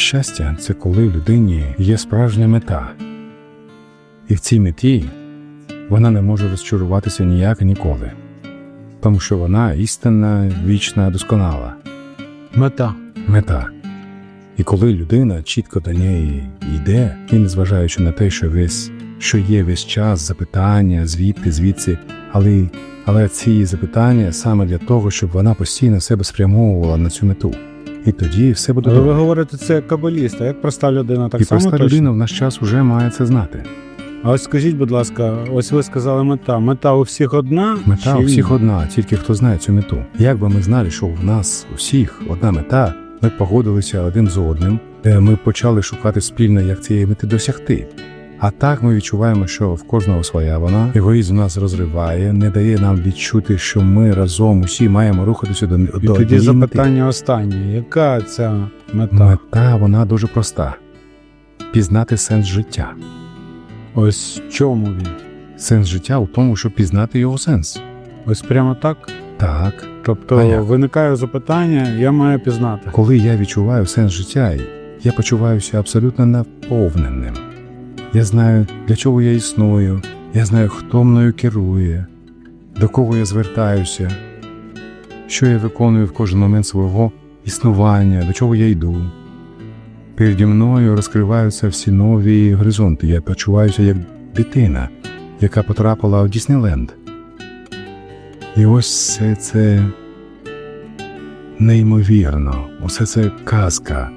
Щастя це коли в людині є справжня мета. І в цій меті вона не може розчаруватися ніяк і ніколи, тому що вона істинна, вічна, досконала Мета. мета. І коли людина чітко до неї йде, і незважаючи на те, що весь що є весь час запитання, звідти, звідси, але, але ці запитання саме для того, щоб вона постійно себе спрямовувала на цю мету. І тоді все буде Але ви говорите, це як кабаліст, а як проста людина, так І само проста точно? людина в наш час вже має це знати. А ось скажіть, будь ласка, ось ви сказали мета. Мета у всіх одна? Мета чи у всіх ні? одна, тільки хто знає цю мету. Як би ми знали, що в нас у всіх одна мета, ми погодилися один з одним, ми почали шукати спільно, як цієї мети досягти. А так ми відчуваємо, що в кожного своя вона, егоїзм нас розриває, не дає нам відчути, що ми разом усі маємо рухатися до, І до тоді запитання останнє. Яка ця мета? Мета вона дуже проста: пізнати сенс життя. Ось в чому він? Сенс життя у тому, щоб пізнати його сенс. Ось прямо так? Так, А Тобто як? виникає запитання, я маю пізнати. Коли я відчуваю сенс життя, я почуваюся абсолютно наповненим. Я знаю, для чого я існую, я знаю, хто мною керує, до кого я звертаюся, що я виконую в кожен момент свого існування, до чого я йду. Переді мною розкриваються всі нові горизонти. Я почуваюся як дитина, яка потрапила у Діснейленд. І ось все це неймовірно, усе це казка.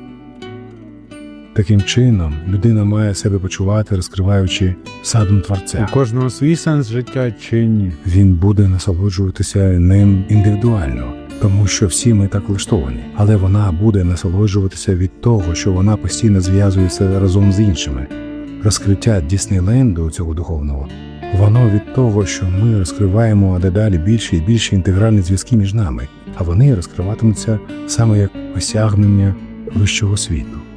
Таким чином, людина має себе почувати, розкриваючи садом творця. У кожного свій сенс життя чи ні? Він буде насолоджуватися ним індивідуально, тому що всі ми так влаштовані. Але вона буде насолоджуватися від того, що вона постійно зв'язується разом з іншими. Розкриття Діснейленду цього духовного. Воно від того, що ми розкриваємо дедалі більше і більше інтегральні зв'язки між нами, а вони розкриватимуться саме як осягнення вищого світу.